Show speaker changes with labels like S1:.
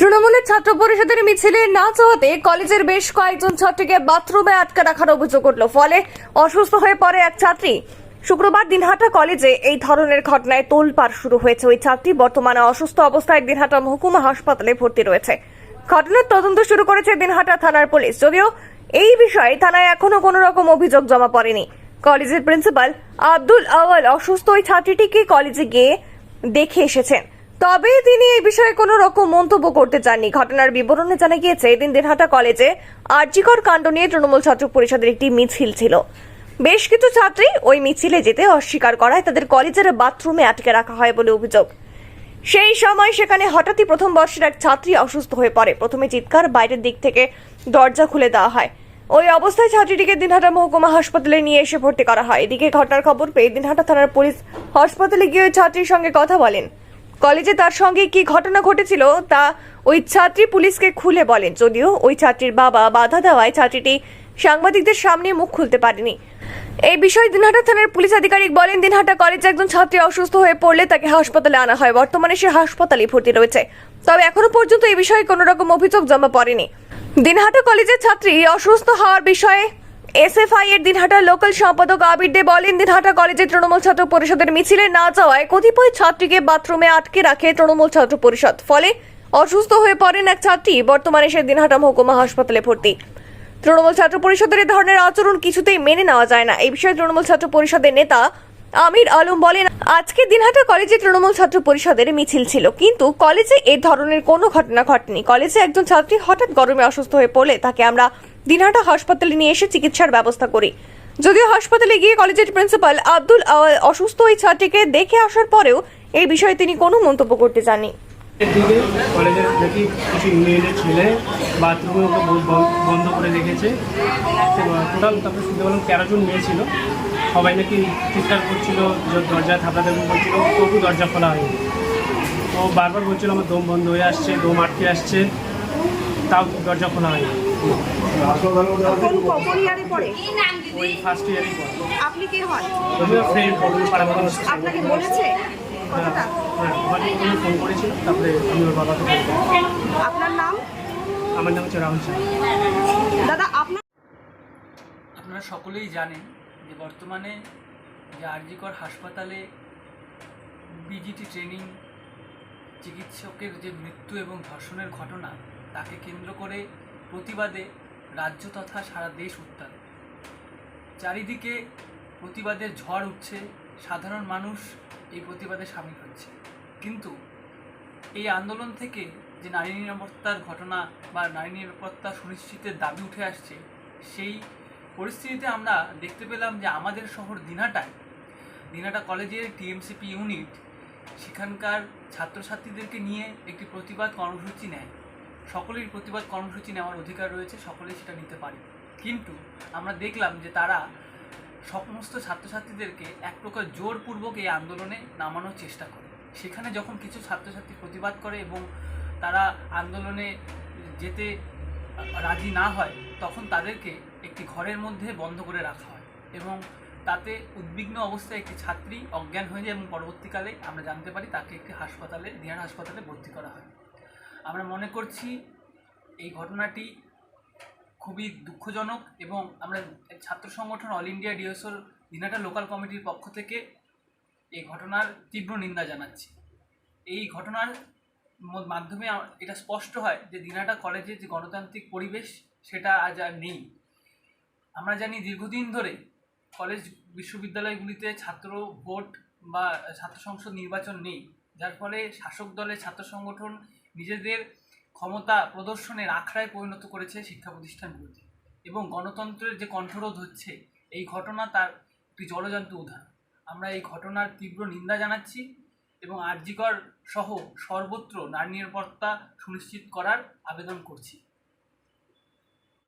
S1: তৃণমূলের ছাত্র পরিষদের মিছিলে না চাওয়াতে কলেজের বেশ কয়েকজন ছাত্রীকে বাথরুমে আটকে রাখার অভিযোগ উঠল। ফলে অসুস্থ হয়ে পড়ে এক ছাত্রী। শুক্রবার দিনহাটা কলেজে এই ধরনের ঘটনায় তোলপাড় শুরু হয়েছে। ওই ছাত্রী বর্তমানে অসুস্থ অবস্থায় দিনহাটা মহকুমা হাসপাতালে ভর্তি রয়েছে। ঘটনার তদন্ত শুরু করেছে দিনহাটা থানার পুলিশ। যদিও এই বিষয়ে থানায় এখনও কোনো রকম অভিযোগ জমা পড়েনি। কলেজের প্রিন্সিপাল আব্দুল আওয়াল অসুস্থ ওই ছাত্রীটিকে কলেজে গিয়ে দেখে এসেছেন। তবে তিনি এই বিষয়ে কোনো রকম মন্তব্য করতে চাননি। ঘটনার বিবরণে জানা গিয়েছে, এদিন দিনহাটা কলেজে আর্যিকর কাণ্ড নিয়ে তৃণমূল ছাত্র পরিষদের একটি মিছিল ছিল। বেশ কিছু ছাত্রী ওই মিছিলে যেতে অস্বীকার করায় তাদের কলেজের বাথরুমে আটকে রাখা হয় বলে অভিযোগ। সেই সময় সেখানে হঠাৎই প্রথম বর্ষের এক ছাত্রী অসুস্থ হয়ে পড়ে। প্রথমে চিৎকার, বাইরের দিক থেকে দরজা খুলে দেওয়া হয়। ওই অবস্থায় ছাত্রীটিকে দিনহাটা মহকুমা হাসপাতালে নিয়ে এসে ভর্তি করা হয়। এদিকে ঘটনার খবর পেয়ে দিনহাটা থানার পুলিশ হাসপাতালে গিয়ে ওই ছাত্রীর সঙ্গে কথা বলেন। কলেজে তার সঙ্গে কি ঘটনা ঘটেছিল তা ওই ছাত্রী পুলিশকে খুলে বলেন। যদিও ওই ছাত্রীর বাবা বাধা দেওয়ায় ছাত্রীটি সাংবাদিকদের সামনে মুখ খুলতে পারেনি। এই বিষয়ে দিনহাটা থানার পুলিশ আধিকারিক বলেন, দিনহাটা কলেজে একজন ছাত্রী অসুস্থ হয়ে পড়লে তাকে হাসপাতালে আনা হয়। বর্তমানে সে হাসপাতালে ভর্তি রয়েছে। তবে এখনও পর্যন্ত এই বিষয়ে কোনো রকম অভিযোগ জমা পড়েনি। দিনহাটা কলেজের ছাত্রী অসুস্থ হওয়ার বিষয়ে এসএফআই এর দিনহাটা লোকাল সম্পাদক আবির দে বলেন, দিনহাটা কলেজে তৃণমূল ছাত্র পরিষদের মিছিলে না যাওয়ায় কতিপয় ছাত্রীকে বাথরুমে আটকে রাখে তৃণমূল ছাত্র পরিষদ। ফলে অসুস্থ হয়ে পড়েন এক ছাত্রী, বর্তমানে সে দিনহাটা মহকুমা হাসপাতালে ভর্তি। তৃণমূল ছাত্র পরিষদের এ ধরনের আচরণ কিছুতেই মেনে নেওয়া যায় না। এই বিষয়ে তৃণমূল ছাত্র পরিষদের নেতা আমির আলম বলেন, আজকে দিনহাটা কলেজে তৃণমূল ছাত্র পরিষদের মিছিল ছিল, কিন্তু কলেজে এ ধরনের কোনো ঘটনা ঘটেনি। কলেজে একজন ছাত্রী হঠাৎ গরমে অসুস্থ হয়ে পড়লে তাকে আমরা দিনহাটা হাসপাতালে নিয়ে এসে চিকিৎসার ব্যবস্থা করি। যদিও হাসপাতালে গিয়ে কলেজের প্রিন্সিপাল আব্দুল আওয়াল অসুস্থ ওই ছাত্রীকে দেখে আসার পরেও এই বিষয়ে তিনি কোনো মন্তব্য করতে চাননি।
S2: কলেজের নাকি কিছু মেয়েদের ছেলে বাথরুমে বন্ধ করে রেখেছে। টোটাল তারপরে শুনতে পেলাম তেরো জন মেয়ে ছিল। সবাই নাকি চিৎকার করছিল দরজা থাপড়াথাপড়ি করছিল তবু দরজা খোলা হয়নি। ও বারবার বলছিল, আমার দম বন্ধ হয়ে আসছে, দম আটকে আসছে, তাও দরজা খোলা হয়নি।
S3: কোন কোন ইয়ারে পড়ে?
S2: ওই ফার্স্ট ইয়ারই পর
S3: আপনি কে হন?
S2: যদিও ফ্রেন্ড পাড়াপাড়ি
S3: আপনাকে বলেছে কথাটা?
S2: হ্যাঁ আমাকে ফোন করেছিল তারপরে আমি ওর বাবাকে ফোন করি।
S3: আপনার নাম?
S2: আমার নাম হচ্ছে রাহুল
S3: দাদা আপনার
S4: আপনারা সকলেই জানেন যে বর্তমানে যে আরজিকর হাসপাতালে বিজিটি ট্রেনিং চিকিৎসকের যে মৃত্যু এবং ধর্ষণের ঘটনা তাকে কেন্দ্র করে প্রতিবাদে রাজ্য তথা সারা দেশ উত্তাল। চারিদিকে প্রতিবাদের ঝড় উঠছে, সাধারণ মানুষ এই প্রতিবাদে সামিল হচ্ছে। কিন্তু এই আন্দোলন থেকে যে নারী নিরাপত্তার ঘটনা বা নারী নিরাপত্তা সুনিশ্চিতের দাবি উঠে আসছে, সেই পরিস্থিতিতে আমরা দেখতে পেলাম যে আমাদের শহর দিনাটায়, দিনাটা কলেজের টিএমসিপি ইউনিট, সেখানকার ছাত্রছাত্রীদেরকে নিয়ে একটি প্রতিবাদ কর্মসূচি নেয়। সকলেরই প্রতিবাদ কর্মসূচি নেওয়ার অধিকার রয়েছে, সকলেই সেটা নিতে পারে। কিন্তু আমরা দেখলাম যে তারা সমস্ত ছাত্রছাত্রীদেরকে এক প্রকার জোরপূর্বক এই আন্দোলনে নামানোর চেষ্টা করে। সেখানে যখন কিছু ছাত্রছাত্রী প্রতিবাদ করে এবং তারা আন্দোলনে যেতে রাজি না হয়, তখন তাদেরকে একটি ঘরের মধ্যে বন্ধ করে রাখা হয় এবং তাতে উদ্বিগ্ন অবস্থায় একটি ছাত্রী অজ্ঞান হয়ে যায় এবং পরবর্তীকালে আমরা জানতে পারি তাকে একটি হাসপাতালে দিনার হাসপাতালে ভর্তি করা হয়। আমরা মনে করছি এই ঘটনাটি খুবই দুঃখজনক এবং আমরা ছাত্র সংগঠন অল ইন্ডিয়া ডিএসওর দিনাটা লোকাল কমিটির পক্ষ থেকে এই ঘটনার তীব্র নিন্দা জানাচ্ছি। এই ঘটনার মাধ্যমে এটা স্পষ্ট হয় যে দিনাটা কলেজের যে গণতান্ত্রিক পরিবেশ সেটা আজ আর নেই। আমরা জানি দীর্ঘদিন ধরে কলেজ বিশ্ববিদ্যালয়গুলিতে ছাত্র ভোট বা ছাত্র সংসদ নির্বাচন নেই, যার ফলে শাসক দলের ছাত্র সংগঠন নিজেদের ক্ষমতা প্রদর্শনের আখড়ায় পরিণত করেছে শিক্ষা প্রতিষ্ঠানগুলোতে। এবং গণতন্ত্রের যে কণ্ঠরোধ হচ্ছে, এই ঘটনা তার একটি জলজান্ত উদাহরণ। আমরা এই ঘটনার তীব্র নিন্দা জানাচ্ছি এবং আরজিকর সহ সর্বত্র নারী নিরাপত্তা সুনিশ্চিত করার আবেদন করছি।